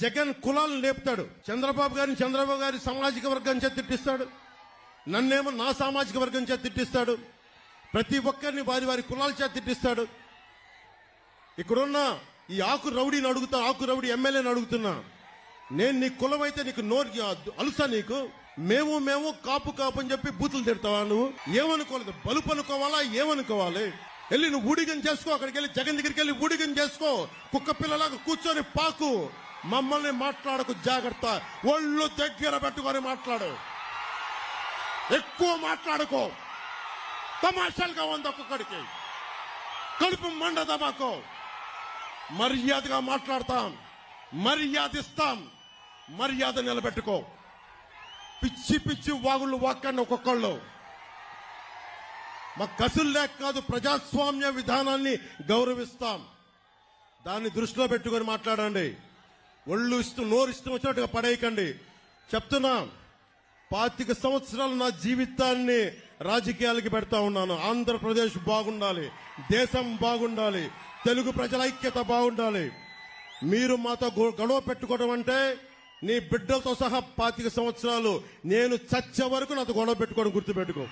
జగన్ కులాలను లేపుతాడు. చంద్రబాబు గారిని చంద్రబాబు గారి సామాజిక వర్గం చేత తిట్టిస్తాడు. నన్నేమో నా సామాజిక వర్గం చేత తిట్టిస్తాడు. ప్రతి ఒక్కరిని వారి వారి కులాల చేత తిట్టిస్తాడు. ఇక్కడున్న ఈ ఆకు రౌడీని అడుగుతా ఆకు రౌడీ ఎమ్మెల్యేని అడుగుతున్నా. నేను నీ కులం అయితే నీకు నోరు అలుసా నీకు? మేము మేము కాపు కాపు అని చెప్పి బూతులు తిడతావా నువ్వు? ఏమనుకోలేదు? బలుపు అనుకోవాలా? ఏమనుకోవాలి? వెళ్ళి నువ్వు ఊడిగం చేసుకో. అక్కడికి వెళ్ళి జగన్ దగ్గరికి వెళ్ళి ఊడిగం చేసుకో. కుక్క పిల్లలాగా కూర్చొని పాకు. మమ్మల్ని మాట్లాడకు జాగ్రత్త. ఒళ్ళు దగ్గర పెట్టుకొని మాట్లాడు. ఎక్కువ మాట్లాడుకో. తమాషాలుగా ఉంది ఒక్కొక్కడికి. కడుపు మండదా మాకు మర్యాదగా మాట్లాడతాం. మర్యాద ఇస్తాం మర్యాద నిలబెట్టుకో. పిచ్చి పిచ్చి వాగుళ్ళు వాక్కండి ఒక్కొక్కళ్ళు. మా కసులు లేక కాదు ప్రజాస్వామ్య విధానాన్ని గౌరవిస్తాం. దాన్ని దృష్టిలో పెట్టుకొని మాట్లాడండి. ఒళ్ళు ఇష్టం నోరు ఇష్టం వచ్చినట్టుగా పడేయకండి. చెప్తున్నా పాతిక సంవత్సరాలు నా జీవితాన్ని రాజకీయాలకి పెడతా ఉన్నాను. ఆంధ్రప్రదేశ్ బాగుండాలి దేశం బాగుండాలి తెలుగు ప్రజల ఐక్యత బాగుండాలి. మీరు మాతో గొ- గొడవ పెట్టుకోవడం అంటే నీ బిడ్డలతో సహా పాతిక సంవత్సరాలు నేను చచ్చే వరకు నాతో గొడవ పెట్టుకోవడం గుర్తుపెట్టుకో.